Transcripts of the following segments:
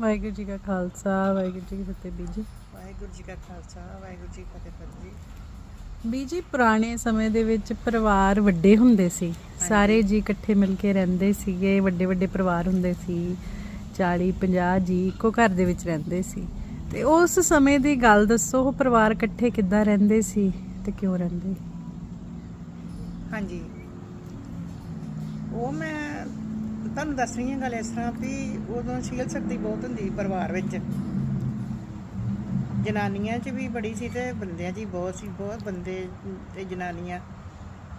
ਵਾਹਿਗੁਰੂ ਜੀ ਕਾ ਖਾਲਸਾ ਵਾਹਿਗੁਰੂ ਜੀ ਕੀ ਫਤਿਹ ਬੀਜੀ। ਵਾਹਿਗੁਰੂ ਜੀ ਕਾ ਖਾਲਸਾ ਵਾਹਿਗੁਰੂ ਜੀ ਕੀ ਫਤਿਹ ਜੀ। ਬੀਜੀ ਪੁਰਾਣੇ ਸਮੇਂ ਦੇ ਵਿੱਚ ਪਰਿਵਾਰ ਵੱਡੇ ਹੁੰਦੇ ਸੀ। ਸਾਰੇ ਜੀ ਇਕੱਠੇ ਮਿਲ ਕੇ ਰਹਿੰਦੇ ਸੀਗੇ ਵੱਡੇ ਵੱਡੇ ਪਰਿਵਾਰ ਹੁੰਦੇ ਸੀ। 40 50 ਜੀ ਇੱਕੋ ਘਰ ਦੇ ਵਿੱਚ ਰਹਿੰਦੇ ਸੀ। ਤੇ ਉਸ ਸਮੇਂ ਦੀ ਗੱਲ ਦੱਸੋ ਉਹ ਪਰਿਵਾਰ ਇਕੱਠੇ ਕਿੱਦਾਂ ਰਹਿੰਦੇ ਸੀ ਤੇ ਕਿਉਂ ਰਹਿੰਦੇ? ਹਾਂਜੀ। ਉਹ ਮੈਂ ਤੁਹਾਨੂੰ ਦੱਸ ਰਹੀ ਹਾਂ ਗੱਲ ਇਸ ਤਰ੍ਹਾਂ ਵੀ ਉਦੋਂ ਸ਼ੀਲ ਸ਼ਕਤੀ ਬਹੁਤ ਹੁੰਦੀ ਸੀ ਪਰਿਵਾਰ ਵਿੱਚ। ਜਨਾਨੀਆਂ 'ਚ ਵੀ ਬੜੀ ਸੀ ਤੇ ਬੰਦਿਆਂ 'ਚ ਵੀ ਬਹੁਤ ਸੀ। ਬਹੁਤ ਬੰਦੇ ਤੇ ਜਨਾਨੀਆਂ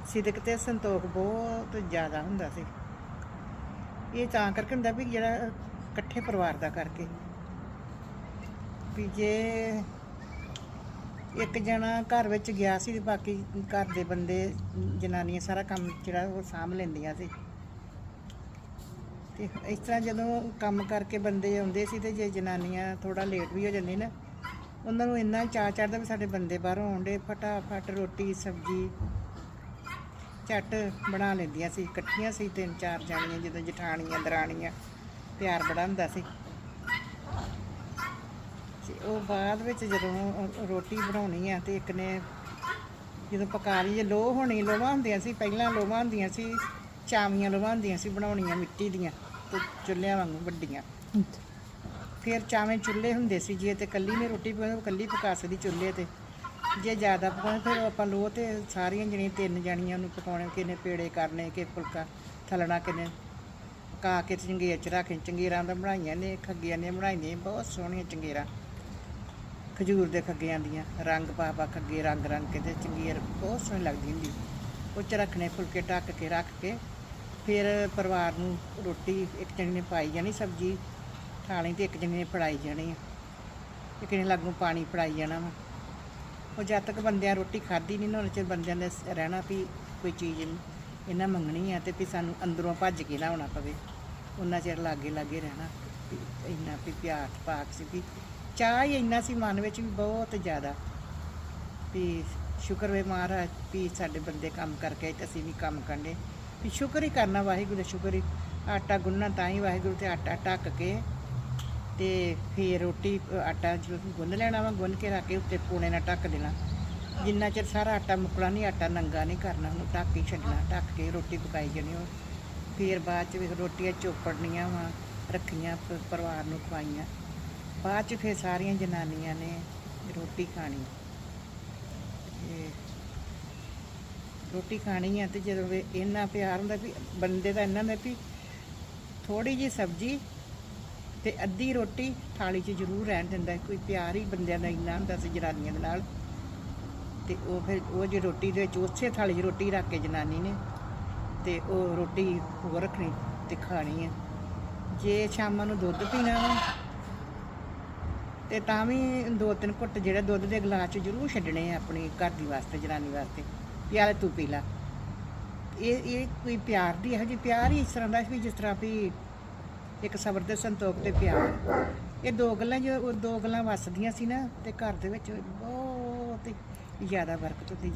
ਸਿਦਕ ਤੇ ਸੰਤੋਖ ਬਹੁਤ ਜ਼ਿਆਦਾ ਹੁੰਦਾ ਸੀ। ਇਹ ਤਾਂ ਕਰਕੇ ਹੁੰਦਾ ਵੀ ਜਿਹੜਾ ਇਕੱਠੇ ਪਰਿਵਾਰ ਦਾ ਕਰਕੇ। ਵੀ ਜੇ ਇੱਕ ਜਣਾ ਘਰ ਵਿੱਚ ਗਿਆ ਸੀ ਤੇ ਬਾਕੀ ਘਰ ਦੇ ਬੰਦੇ, ਜਨਾਨੀਆਂ ਸਾਰਾ ਕੰਮ ਜਿਹੜਾ ਉਹ ਸਾਂਭ ਲੈਂਦੀਆਂ ਸੀ। ਤੇ ਇਸ ਤਰ੍ਹਾਂ ਜਦੋਂ ਕੰਮ ਕਰਕੇ ਬੰਦੇ ਆਉਂਦੇ ਸੀ ਤੇ ਜੇ ਜਨਾਨੀਆਂ ਥੋੜਾ ਲੇਟ ਵੀ ਹੋ ਜਾਂਦੀ ਨਾ, ਉਹਨਾਂ ਨੂੰ ਇੰਨਾ ਚਾਅ ਚੜਦਾ ਵੀ ਸਾਡੇ ਬੰਦੇ ਬਾਹਰੋਂ ਆਉਂਦੇ ਫਟਾਫਟ ਰੋਟੀ, ਸਬਜ਼ੀ, ਝੱਟ ਬਣਾ ਲੈਂਦੀਆਂ ਸੀ, ਇਕੱਠੀਆਂ ਸੀ, ਤਿੰਨ ਚਾਰ ਜਾਣੀਆਂ ਜਦੋਂ ਜਠਾਣੀਆਂ, ਦਰਾਣੀਆਂ, ਪਿਆਰ ਬੜਾ ਹੁੰਦਾ ਸੀ। ਤੇ ਉਹ ਬਾਅਦ ਵਿੱਚ ਜਦੋਂ ਰੋਟੀ ਬਣਾਉਣੀ ਆ ਤੇ ਇੱਕ ਨੇ ਜਦੋਂ ਪਕਾ ਲਈ, ਜੇ ਲੋਹ ਹੋਣੀ, ਲੋਹਾਂ ਹੁੰਦੀਆਂ ਸੀ, ਪਹਿਲਾਂ ਲੋਹਾਂ ਹੁੰਦੀਆਂ ਸੀ ਚਾਵੀਆਂ ਲੋਹਾਂ ਹੁੰਦੀਆਂ ਸੀ ਬਣਾਉਣੀਆਂ ਮਿੱਟੀ ਦੀਆਂ ਤੇ ਚੁੱਲ੍ਹਿਆਂ ਵਾਂਗੂ ਵੱਡੀਆਂ। ਫਿਰ ਚਾਵੇਂ ਚੁੱਲ੍ਹੇ ਹੁੰਦੇ ਸੀ ਜੇ ਤੇ ਕੱਲੀ ਨੇ ਰੋਟੀ ਪਕਾਉਣੀ ਉਹ ਕੱਲੀ ਪਕਾ ਸਕਦੀ ਚੁੱਲ੍ਹੇ ਤੇ। ਜੇ ਜ਼ਿਆਦਾ ਪਕਾਉਣੀ ਫਿਰ ਆਪਾਂ ਲੋਹ ਤੇ ਸਾਰੀਆਂ ਜਿਹੜੀਆਂ ਤਿੰਨ ਜਣੀਆਂ ਨੂੰ ਪਕਾਉਣੇ ਕਿਨੇ ਪੇੜੇ ਕਰਨੇ ਕਿ ਫੁਲਕਾ ਥਲਣਾ ਕਿਨੇ ਪਕਾ ਕੇ ਚੰਗੇਰ ਚ ਰੱਖ ਚੰਗੇਰਾਂ ਦਾ ਬਣਾਈਆਂ ਨੇ ਖੱਗੀਆਂ ਨੇ ਬਣਾਈਆਂ ਬਹੁਤ ਸੋਹਣੀਆਂ ਚੰਗੇਰਾਂ। ਖਜੂਰ ਦੇ ਖੱਗਿਆਂ ਦੀਆਂ ਰੰਗ ਪਾ ਪਾ ਖੱਗੇ ਰੰਗ ਰੰਗ ਕੇ ਤੇ ਚੰਗੀਰ ਬਹੁਤ ਸੋਹਣੀ ਲੱਗਦੀ ਹੁੰਦੀ। ਉਹ ਚ ਰੱਖਣੇ ਫੁਲਕੇ ਢੱਕ ਕੇ ਰੱਖ ਕੇ ਫਿਰ ਪਰਿਵਾਰ ਨੂੰ ਰੋਟੀ ਇੱਕ ਜਣੇ ਨੇ ਪਾਈ ਜਾਣੀ, ਸਬਜ਼ੀ ਥਾਲੀ ਤੇ ਇੱਕ ਜਣੇ ਨੇ ਫੜਾਈ ਜਾਣੀ ਆ। ਇੱਕ ਨੇ ਲਾਗੂ ਪਾਣੀ ਫੜਾਈ ਜਾਣਾ ਵਾ। ਉਹ ਜਦ ਤੱਕ ਬੰਦਿਆਂ ਰੋਟੀ ਖਾਧੀ ਨਹੀਂ ਨਾ ਉਹਨਾਂ ਚਿਰ ਬੰਦਿਆਂ ਨੇ ਰਹਿਣਾ ਵੀ ਕੋਈ ਚੀਜ਼ ਇਹਨਾਂ ਮੰਗਣੀ ਆ ਤੇ ਵੀ ਸਾਨੂੰ ਅੰਦਰੋਂ ਭੱਜ ਕੇ ਨਾ ਆਉਣਾ ਪਵੇ। ਉਹਨਾਂ ਚਿਰ ਲਾਗੇ ਲਾਗੇ ਰਹਿਣਾ। ਇੰਨਾ ਵੀ ਪਿਆਰ ਪਾਕ ਸੀ ਵੀ ਚਾਹ ਹੀ ਇੰਨਾ ਸੀ ਮਨ ਵਿੱਚ ਵੀ ਬਹੁਤ ਜ਼ਿਆਦਾ। ਵੀ ਸ਼ੁਕਰ ਵੇ ਮਹਾਰਾਜ ਵੀ ਸਾਡੇ ਬੰਦੇ ਕੰਮ ਕਰਕੇ ਤੇ ਅਸੀਂ ਵੀ ਕੰਮ ਕਰਨੇ ਵੀ ਸ਼ੁਕਰ ਹੀ ਕਰਨਾ ਵਾਹਿਗੁਰੂ ਦਾ, ਸ਼ੁਕਰ ਹੀ। ਆਟਾ ਗੁੰਨਣਾ ਤਾਂ ਹੀ ਵਾਹਿਗੁਰੂ ਤੇ ਆਟਾ ਢੱਕ ਕੇ ਤੇ ਫੇਰ ਰੋਟੀ, ਆਟਾ ਜਦੋਂ ਗੁੰਨ ਲੈਣਾ ਵਾ, ਗੁੰਨ ਕੇ ਰੱਖ ਕੇ ਉੱਤੇ ਪੂਣੇ ਨਾਲ ਢੱਕ ਦੇਣਾ। ਜਿੰਨਾ ਚਿਰ ਸਾਰਾ ਆਟਾ ਮੁੱਕਣਾ ਨਹੀਂ, ਆਟਾ ਨੰਗਾ ਨਹੀਂ ਕਰਨਾ, ਉਹਨੂੰ ਢੱਕ ਹੀ ਛੱਡਣਾ, ਢੱਕ ਕੇ ਰੋਟੀ ਪਕਾਈ ਜਾਣੀ ਉਹ। ਫੇਰ ਬਾਅਦ ਚ ਵੀ ਰੋਟੀਆਂ ਚੋਪੜਨੀਆਂ ਵਾ, ਰੱਖੀਆਂ ਪਰਿਵਾਰ ਨੂੰ ਖਵਾਈਆਂ। ਬਾਅਦ ਚ ਫਿਰ ਸਾਰੀਆਂ ਜਨਾਨੀਆਂ ਨੇ ਰੋਟੀ ਖਾਣੀ ਤੇ ਰੋਟੀ ਖਾਣੀ ਆ ਤੇ ਜਦੋਂ ਵੀ ਇੰਨਾ ਪਿਆਰ ਹੁੰਦਾ ਵੀ ਬੰਦੇ ਦਾ ਇੰਨਾ ਹੁੰਦਾ ਵੀ ਥੋੜੀ ਜੀ ਸਬਜ਼ੀ ਤੇ ਅੱਧੀ ਰੋਟੀ ਥਾਲੀ 'ਚ ਜ਼ਰੂਰ ਰਹਿਣ ਦਿੰਦਾ, ਕੋਈ ਪਿਆਰ ਹੀ ਬੰਦਿਆਂ ਦਾ ਇੰਨਾ ਹੁੰਦਾ ਸੀ ਜਨਾਨੀਆਂ ਦੇ ਨਾਲ। ਤੇ ਉਹ ਫਿਰ ਉਹ ਜੇ ਰੋਟੀ ਦੇ ਵਿੱਚ ਉਸੇ ਥਾਲੀ 'ਚ ਰੋਟੀ ਰੱਖ ਕੇ ਜਨਾਨੀ ਨੇ ਤੇ ਉਹ ਰੋਟੀ ਹੋਰ ਰੱਖਣੀ ਤੇ ਖਾਣੀ ਹੈ ਜੇ ਸ਼ਾਮਾਂ ਨੂੰ ਦੁੱਧ ਪੀਣਾ ਵਾ ਤੇ ਤਾਂ ਵੀ ਦੋ ਤਿੰਨ ਘੁੱਟ ਜਿਹੜਾ ਦੁੱਧ ਦੇ ਗਲਾਸ 'ਚ ਜ਼ਰੂਰ ਛੱਡਣੇ ਆ ਆਪਣੀ ਘਰ ਦੀ ਵਾਸਤੇ, ਜਨਾਨੀ ਵਾਸਤੇ। ਵੀ ਆਲੇ ਤੂੰ ਪੀ ਲੈ। ਇਹ ਇਹ ਕੋਈ ਪਿਆਰ ਦੀ ਇਹੋ ਜਿਹੀ ਪਿਆਰ ਹੀ ਇਸ ਤਰ੍ਹਾਂ ਦਾ ਵੀ ਜਿਸ ਤਰ੍ਹਾਂ ਵੀ ਇੱਕ ਸਬਰ ਦੇ ਸੰਤੋਖ ਤੇ ਪਿਆਰ। ਇਹ ਦੋ ਗੱਲਾਂ ਜੋ, ਉਹ ਦੋ ਗੱਲਾਂ ਵੱਸਦੀਆਂ ਸੀ ਨਾ ਤੇ ਘਰ ਦੇ ਵਿੱਚ ਬਹੁਤ ਹੀ ਜ਼ਿਆਦਾ ਬਰਕਤ ਹੁੰਦੀ